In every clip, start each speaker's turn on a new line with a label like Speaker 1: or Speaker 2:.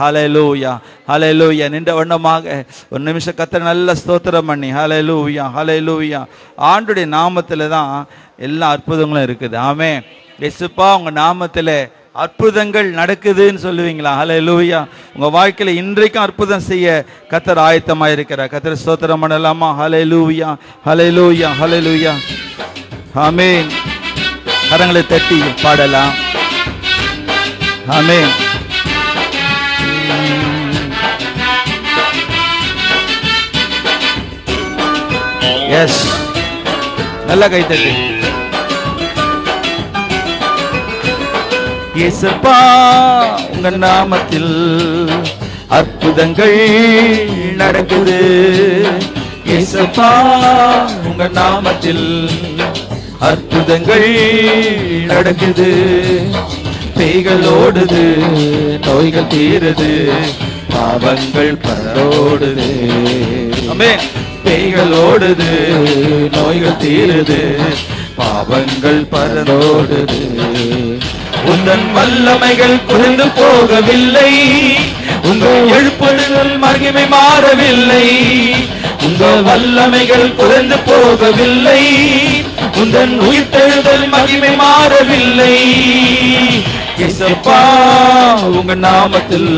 Speaker 1: Hallelujah hallelujah நின்ற வண்ணமாக ஒரு நிமிஷம் கத்தர் நல்ல ஸ்தோத்திரம் பண்ணி. ஹலலூயா ஹலலூயா ஆண்டுடைய நாமத்தில் தான் எல்லா அற்புதங்களும் இருக்குது. ஆமே எசுப்பா உங்கள் நாமத்தில் அற்புதங்கள் நடக்குதுன்னு சொல்லுவீங்களா? ஹாலே லூயா உங்கள் வாழ்க்கையில் இன்றைக்கும் அற்புதம் செய்ய கத்தர் ஆயத்தமாக இருக்கிறார். கத்தர் ஸ்தோத்திரம் பண்ணலாமா? ஹalleluya ஹalleluya லூயா ஆமேன். கரங்களை தட்டி பாடலாம். ஆமென். எஸ் நல்ல கை தட்டி. இயேசப்பா உங்க நாமத்தில் அற்புதங்கள் நடக்குது. இயேசப்பா உங்க நாமத்தில் அற்புதங்கள் நடக்குது. பேய்கள் ஓடுது நோய்கள் தீருது பாவங்கள் பரோடுது பேய்கள் ஓடுது நோய்கள் தீருது பாவங்கள் பரந்தோடுது உந்தன் வல்லமைகள் குறைந்து போகவில்லை உங்கள் எழுப்புதல் மகிமை மாறவில்லை உங்க வல்லமைகள் குறைந்து போகவில்லை. உந்தன் உயிர்த்தெழுதல் மகிமை மாறவில்லை. இசப்பா உங்க நாமத்தில்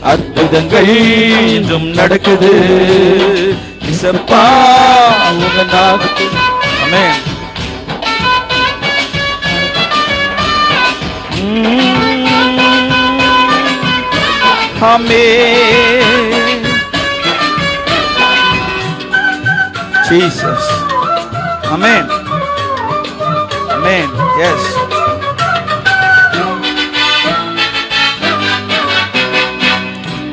Speaker 1: அற்புதங்கள் இன்றும் நடக்குது. இசப்பா உங்க நாமத்தில். அமே Amen. Jesus. Amen. Amen. Yes.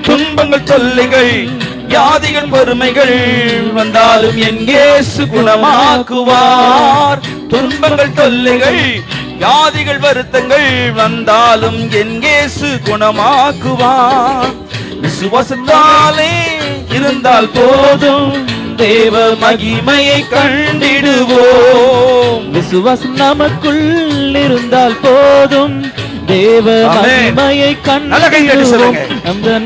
Speaker 1: துன்பங்கள் தொல்லைகள் வியாதிகள் வறுமைகள் வந்தாலும் என் இயேசு குணமாக்குவார் துன்பங்கள் தொல்லைகள் வியாதிகள் வருத்தங்கள் வந்தாலும் என் இயேசு குணமாக்குவார் விசுவாசத்தாலே இருந்தால் போதும் தேவ மகிமையை கண்டிடுவோம்.
Speaker 2: விசுவாசம் நமக்குள் இருந்தால் போதும். தேவ. மகிமையை
Speaker 1: நல்ல கை தட்டி சொல்லுங்க.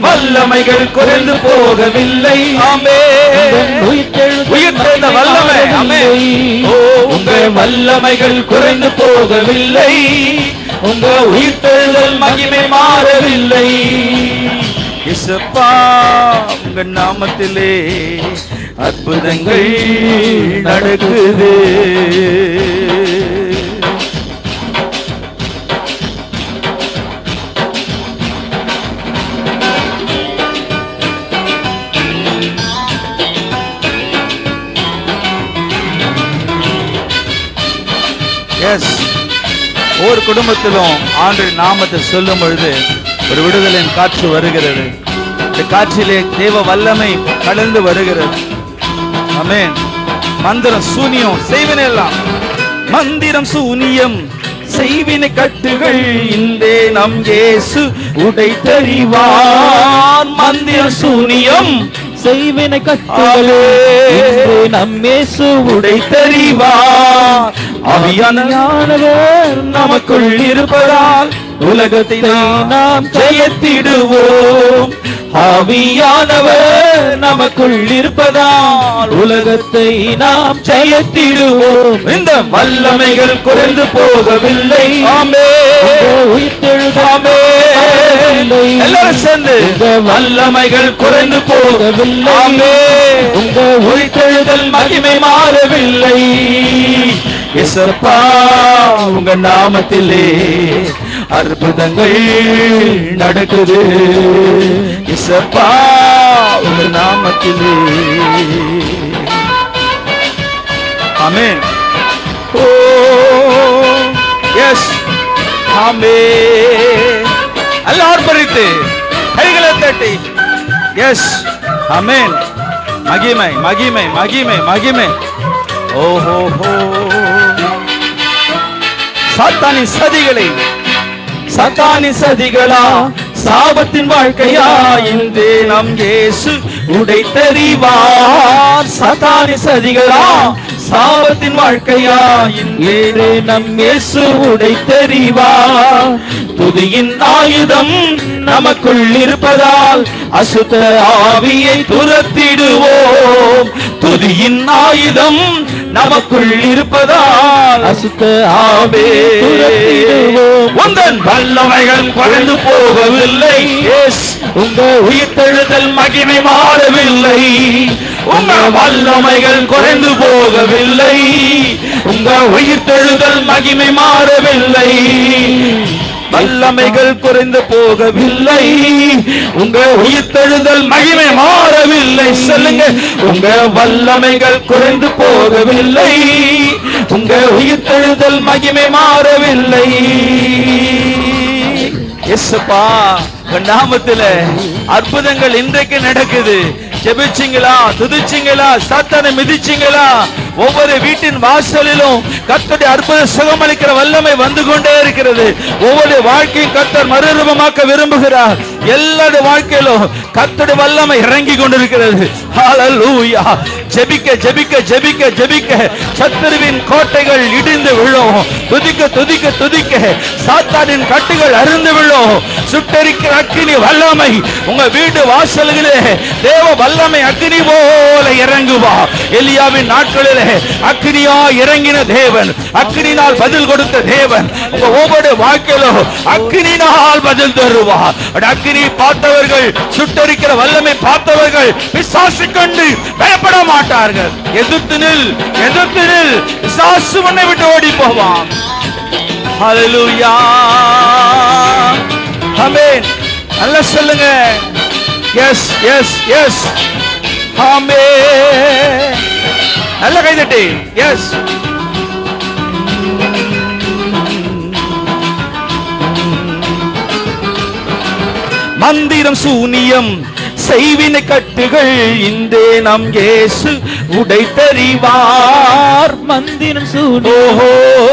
Speaker 1: வல்லமைகள் குறைந்து போகவில்லை. உயிர்த்தெழுந்த வல்லமை. உங்கள் வல்லமைகள் குறைந்து போகவில்லை. உங்க உயிர்த்தெழுதல் மகிமை மாறவில்லை. இசப்பா உங்க நாமத்திலே அற்புதங்கள் நடக்குது. எஸ் ஒவ்வொரு குடும்பத்திலும் ஆண்டு நாமத்தை சொல்லும் பொழுது ஒரு விடுதலின் காற்று வருகிறது. இந்த காற்றிலே தேவ வல்லமை கலந்து வருகிறது. ஆமென். மந்திரம் சூனியம் செய்வினை எல்லாம். மந்திரம் சூனியம் செய்வினை கட்டுகள் இந்தே நம் இயேசு உடை தெரிவார் மந்திரம் சூனியம்
Speaker 2: செய்வினை கட்டுகளே இன்று நம்மேசு
Speaker 1: உடை தெரிவார் ஆவியானவர் நமக்குள் இருப்பதால் உலகத்தை நாம் ஜெயத்திடுவோம். ஆவியானவர் நமக்குள் இருப்பதால் உலகத்தை நாம் ஜெயத்திடுவோம். இந்த வல்லமைகள் குறைந்து போகவில்லை.
Speaker 2: உயிர்த்தெழுதாமே
Speaker 1: எல்லாரும் சேர்ந்து இந்த வல்லமைகள் குறைந்து போகவில்லை. உங்க உயிர்த்தெழுதல் மகிமை மாறவில்லை. இசப்பா உங்க நாமத்திலே அற்புதங்கள் நடக்குது. இசப்பா ஒரு நாமத்திலே. ஆமென். Oh yes. ஆமே எல்லாரும் பறித்து கைகளை தட்டி. எஸ். ஆமென். மகிமை மகிமை மகிமை மகிமை. ஓஹோ ஹோ சாத்தானி சதிகளை சத்தானி சதிகளா சாபத்தின் வாழ்க்கையா? இன்று நம் இயேசு உடை தெரிவார் சாத்தானி சதிகளா சாபத்தின் வாழ்க்கையா
Speaker 2: இங்கே நம் இயேசு உடை தெரிவா.
Speaker 1: துதியின் ஆயுதம் நமக்குள் இருப்பதால் அசுத்த ஆவியை துரத்திடுவோம். துதியின் ஆயுதம் நமக்குள் இருப்பதால்
Speaker 2: அசுத்த
Speaker 1: ஆவே உந்தன் வல்லமைகள் குறைந்து போகவில்லை. எஸ் உங்க உயிர்த்தெழுதல் மகிமை மாறவில்லை. உங்க வல்லமைகள் குறைந்து போகவில்லை. உங்க உயிர்த்தெழுதல் மகிமை மாறவில்லை. வல்லமைகள் குறைந்து போகவில்லை. உங்க உயிர்த்தெழுதல் மகிமை மாறவில்லை. சொல்லுங்க உங்க வல்லமைகள் குறைந்து போகவில்லை. உங்க உயிர்த்தெழுதல் மகிமை மாறவில்லை. எஸ்ப்பா உங்க நாமத்துல அற்புதங்கள் இன்றைக்கு நடக்குது. ஜெபிச்சீங்களா? துதிச்சீங்களா? சத்தனை மிதிச்சீங்களா? ஒவ்வொரு வீட்டின் வாசலிலும் கத்தருடைய அற்புத சுகமளிக்கிற வல்லமை வந்து கொண்டே இருக்கிறது. ஒவ்வொரு வாழ்க்கையும் கத்தர் மறுரூபமாக்க விரும்புகிறார். எல்லாருடைய வாழ்க்கையிலும் கர்த்தருடைய வல்லமை இறங்கி கொண்டிருக்கிறது. ஹalleluya ஜெபிக்க ஜெபிக்க ஜெபிக்க ஜெபிக்க. சத்துருவின் கோட்டைகள் இடிந்து விழும். துதிக்க துதிக்க துதிக்க. சாத்தானின் கட்டுகள் அருந்து விழும். சுட்டரிக்கிற அக்கினி வல்லமை உங்க வீட்டு வாசல்களே. தேவ வல்லமை அக்னி போல இறங்குவா. எலியாவின் நாட்களிலே அக்னியா இறங்கின தேவன். அக்னினால் பதில் கொடுத்த தேவன். உங்க ஒவ்வொரு வாழ்க்கையிலோ அக்னினால் பதில் தருவா. அக்னி பார்த்தவர்கள் சுட்டரிக்கிற வல்லமை பார்த்தவர்கள் விசாசி கண்டு பயப்பட மாட்டார்கள். எதிர்த்து நில் எதிர்த்து நில். சாசு உன்னை விட்டு ஓடி போவான். ஹalleluya ஆமென் நல்லா சொல்லுங்க. எஸ் எஸ் எஸ் ஆமென் நல்ல கைதட்டி எஸ் மந்திரம் சூனியம். செய்வின கட்டுகள் இன்றே நம் இயேசு உடைத்தறிவார்
Speaker 2: மந்திரம் சூடி
Speaker 1: ஓஹோ.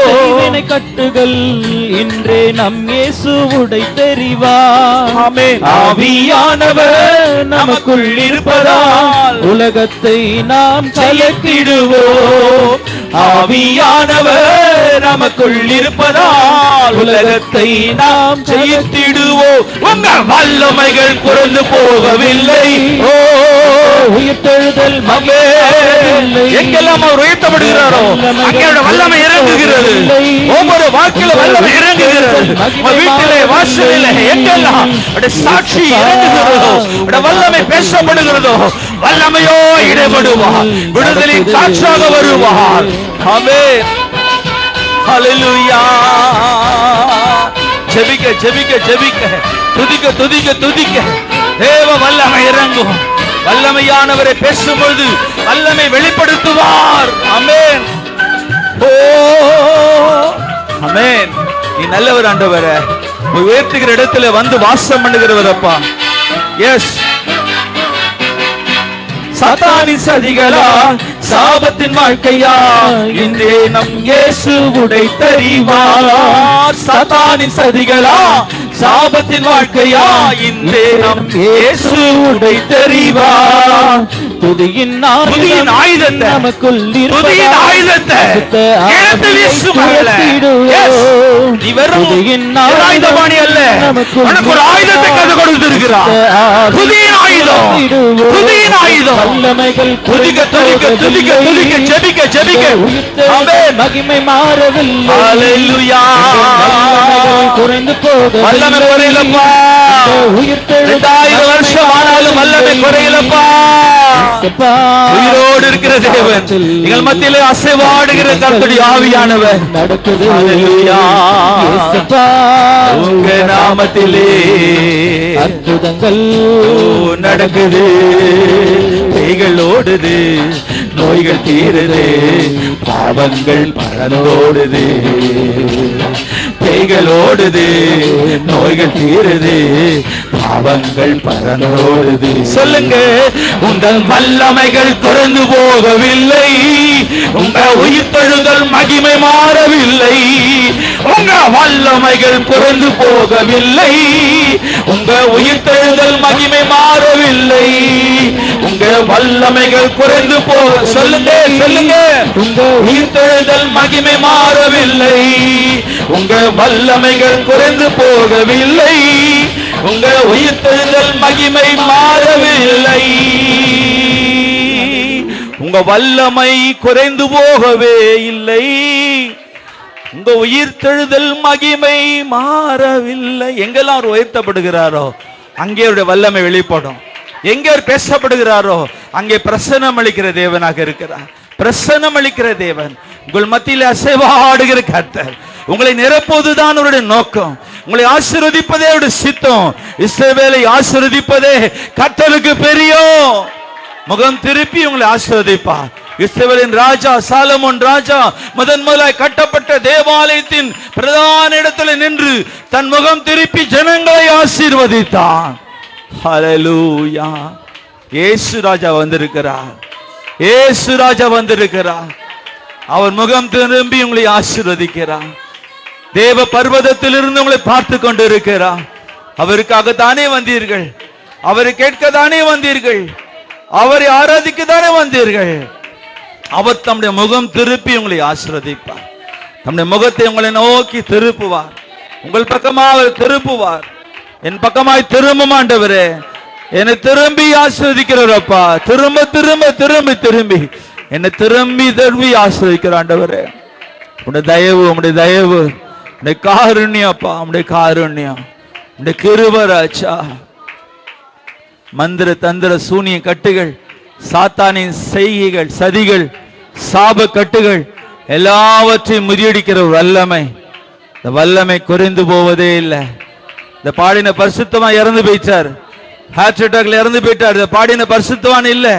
Speaker 2: செய்வினை கட்டுகள் இன்றே நம் இயேசு உடை தெரிவா
Speaker 1: ஆமென். ஆவியானவர் நமக்குள் இருப்பதால்
Speaker 2: உலகத்தை நாம்
Speaker 1: ஜெயத்திடுவோம். ஆவியானவர் நமக்குள் இருப்பதால் உலகத்தை நாம் ஜெயித்திடுவோம். உங்க வல்லமைகள் குறைந்து போகவில்லை. ஓ
Speaker 2: உயிர்த்தெழுதல்
Speaker 1: மகே. எங்கெல்லாம் அவர் உயர்த்தப்படுகிறாரோ அங்கே வல்லமை இறங்குகிறது. ஒவ்வொரு வாக்கில வல்லமை இறங்குகிறது. வீட்டிலே வாசலிலே எங்கெல்லாம் சாட்சி இறங்குகிறதோ வல்லமை பேசப்படுகிறதோ வல்லமையோ இடைபடுவார். விடுதலின் காற்றாக வருவார். ஆமே ஹalleluya ஜெபிக்க ஜெபிக்க ஜெபிக்க. துதிக்க துதிக்க துதிக்க. தேவ வல்லமை இறங்கும். வல்லமையானவரை பேசும்பொழுது வல்லமை வெளிப்படுத்துவார். அமேன் ஓ அமேன் நீ நல்லவர் ஆண்டவர. உயர்த்துகிற இடத்துல வந்து வாசம் பண்ணுகிறவரப்பா எஸ் சதானி சதிகளா சாபத்தின் வாழ்க்கையா? இன்றே நம் இயேசு உடை தறிவார் சாத்தானின் சதிகளா? சாபத்தின் வாழ்க்கையா? இன்றே நம் இயேசு உடை தறிவார்
Speaker 2: துதியின்
Speaker 1: துதியின் ஆயுதத்தை.
Speaker 2: நமக்குள்
Speaker 1: துதியின் ஆயுதத்தை. நீ வெறும் ஆயுதபாணி அல்ல. ஒரு ஆயுதத்தை கதை கொடுத்திருக்கிறார் துதியின் ஆயுதம். துதியின் ஆயுதம்
Speaker 2: வல்லமைகள்
Speaker 1: துதிக்க துதிக்க துதிக்க துதிக்க ஜெபிக்க ஜெபிக்க. ஆமென்.
Speaker 2: மகிமை மாறவில்லை.
Speaker 1: ஹalleluya.
Speaker 2: குறைந்து போக
Speaker 1: வல்லமை குறையலப்பா. ரெண்டாயிரம் வருஷம் ஆனாலும் வல்லமை குறையலப்பா. உயிரோடு இருக்கிற தேவன். எங்கள் மத்தியிலே அசைவாடுகிற கர்த்தருடைய ஆவியானவர்.
Speaker 2: நடக்குது.
Speaker 1: உங்க நாமத்திலே
Speaker 2: அற்புதங்கள்
Speaker 1: நடக்குது. ஓடுது. நோய்கள் தீருது. பாவங்கள் பறந்தோடுது பேய்கள் ஓடுது நோய்கள் தீருது பாவங்கள் பறந்தோடுது. சொல்லுங்க உங்கள் வல்லமைகள் குறைந்து போகவில்லை. உங்க உயிர்த்தெழுதல் மகிமை மாறவில்லை. உங்க வல்லமைகள் குறைந்து போகவில்லை. உங்க உயிர்த்தெழுதல் மகிமை மாறவில்லை. உங்க வல்லமைகள் குறைந்து போக சொல்லுங்க சொல்லுங்க. உங்க உயிர்த்தெழுதல் மகிமை மாறவில்லை. உங்கள் வல்லமைகள் குறைந்து போகவில்லை. உங்கள் உயிர்த்தெழுதல் மகிமை மாறவில்லை. உங்க வல்லமை குறைந்து போகவே இல்லை. உங்க உயிர்த்தெழுதல் மகிமை மாறவில்லை. எங்கெல்லாம் அவர் உயர்த்தப்படுகிறாரோ அங்கே அவருடைய வல்லமை வெளிப்படும். எங்கே அவர் பேசப்படுகிறாரோ அங்கே பிரசன்னம் அளிக்கிற தேவனாக இருக்கிறார். பிரசன்னம் அளிக்கிற தேவன் உங்கள் மத்தியில் அசைவாடுகிற கர்த்தர். உங்களை நிரப்புவதுதான் அவருடைய நோக்கம். உங்களை ஆசிர்வதிப்பதே அவருடைய சித்தம். இஸ்ரவேலை ஆசிர்வதிப்பதே கத்தலுக்கு பெரியும். முகம் திருப்பி உங்களை ஆசிர்வதிப்பார். இஸ்ரவேலின் ராஜா சாலமோன் ராஜா முதன் முதலாய் கட்டப்பட்ட தேவாலயத்தின் பிரதான இடத்துல நின்று தன் முகம் திருப்பி ஜனங்களை ஆசீர்வதித்தான் ஹலலூயா ஏசு ராஜா வந்திருக்கிறார். ஏசு ராஜா வந்திருக்கிறார். அவர் முகம் திரும்பி உங்களை ஆசீர்வதிக்கிறார். தேவ பர்வதத்திலிருந்து உங்களை பார்த்து கொண்டு இருக்கிறார் அவருக்காக தானே வந்தீர்கள். அவரை கேட்க தானே வந்தீர்கள். அவரை ஆராதிக்க தானே வந்தீர்கள். அவர் தம்முடைய முகம் திருப்பி உங்களை ஆசிரதிப்பார் தம்முடைய முகத்தை உங்களை நோக்கி திருப்புவார். உங்கள் பக்கமாக அவர் திருப்புவார். என் பக்கமாய் திரும்ப ஆண்டவரே என்னை திரும்பி ஆசிரதிக்கிறப்பா திரும்ப திரும்ப திரும்பி திரும்பி. என்னை திரும்பி திரும்பி ஆசீர்வதிக்கிற ஆண்டவரே. உடைய தயவு உடைய தயவு. உடைய காருண்யம் உடைய காருண்யம் உடைய கிருபராச்சா மந்திர தந்திர சூனிய கட்டுகள் சாத்தானின் செய்கைகள் சதிகள் சாப கட்டுகள் எல்லாவற்றையும் முறியடிக்கிற வல்லமை. இந்த வல்லமை குறைந்து போவதே இல்லை. இந்த பாடின பரிசுத்தமா இறந்து போயிட்டார். ஹார்ட் அட்டாக்ல இறந்து போயிட்டார். இந்த பாடின பரிசுத்தவான் இல்லை.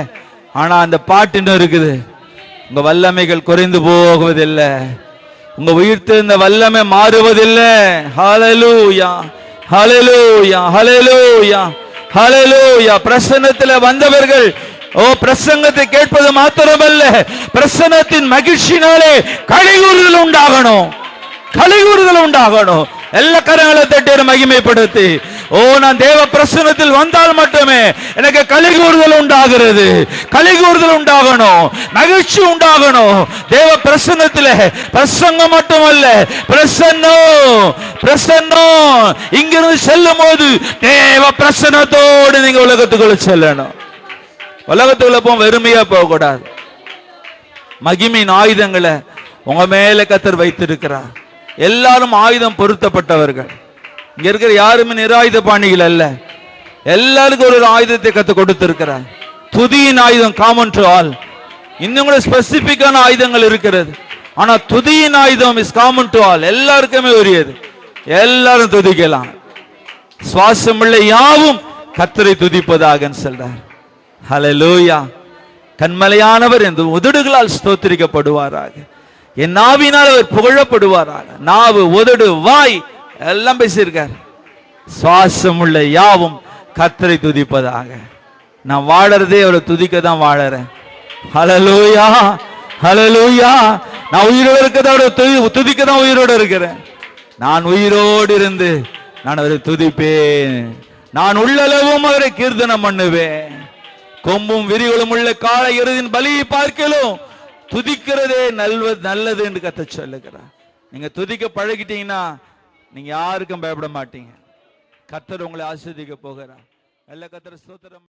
Speaker 1: ஆனா அந்த பாட்டு இன்னும் இருக்குது. உங்க வல்லமைகள் குறைந்து போவதில்லை. உங்க உயிர்த்தெழுந்த வல்லமை மாறுவதில்லை. ஹலலூயா ஹலலூயா ஹலலூயா ஹலலூயா பிரசன்னத்தில் வந்தவர்கள் ஓ பிரசங்கத்தை கேட்பது மாத்திரமல்ல. பிரசன்னத்தின் மகிழ்ச்சினாலே கழிவுறுதல் உண்டாகணும். கலிகூறுதல் உண்டாகணும். எல்லா கரங்களை தட்டி மகிமைப்படுத்தி. ஓ நான் தேவ பிரசனத்தில் வந்தால் மட்டுமே எனக்கு கலிகூறுதல் உண்டாகிறது. கலிகூறுதல் உண்டாகணும். மகிழ்ச்சி உண்டாகணும். தேவ பிரசன்னத்தில் பிரசங்கம் மட்டுமல்ல. பிரசன்னம் பிரசன்னம் இங்கிருந்து செல்லும் போது தேவ பிரசனத்தோடு நீங்க உலகத்துக்குள்ள செல்லணும். உலகத்துக்குள்ள போக வெறுமையா போக கூடாது ஆயுதங்களை உங்க மேல கத்தர் வைத்திருக்கிறார். எல்லாரும் ஆயுதம் பொருத்தப்பட்டவர்கள். இங்க இருக்கிற யாருமே நிராயுத பாணிகள் அல்ல. எல்லாருக்கும் ஒரு ஒரு ஆயுதத்தை கத்து கொடுத்திருக்கிறார். துதியின் ஆயுதம் காமன் டு ஆல் இன்னும் கூட ஸ்பெசிபிக்கான ஆயுதங்கள் இருக்கிறது. ஆனா துதியின் ஆயுதம் இஸ் காமன் டு ஆல் எல்லாருக்குமே உரியது. எல்லாரும் துதிக்கலாம். சுவாசமுள்ள யாவும் கத்தரை துதிப்பதாக சொல்றார். ஹalleluya கண்மலையானவர் என்று உதடுகளால் ஸ்தோத்திரிக்கப்படுவாராக. என் நாவினால் அவர் புகழப்படுவாராக. நாவு உதடு வாய் எல்லாம் பேசியிருக்கார். சுவாசம் உள்ள யாவும் கத்தரை துதிப்பதாக. நான் வாழறதே அவரை துதிக்க தான் வாழறேன். ஹalleluya ஹalleluya நான் உயிரோடு இருக்கிறத துதிக்க தான் உயிரோடு இருக்கிறேன். நான் உயிரோடு இருந்து நான் அவரை துதிப்பேன். நான் உள்ளளவும் அவரை கீர்த்தனம் பண்ணுவேன். கொம்பும் விரிகளும் உள்ள கால இறுதியின் பலியை பார்க்கலும் துதிக்கிறதே நல்வது நல்லது என்று கத்த சொல்லுகிறார். நீங்க துதிக்க பழகிட்டீங்கன்னா நீங்க யாருக்கும் பயப்பட மாட்டீங்க. கத்தர் உங்களை ஆஸ்வதிக்க போகிறார். நல்ல கத்தர் ஸ்தோத்திரம்.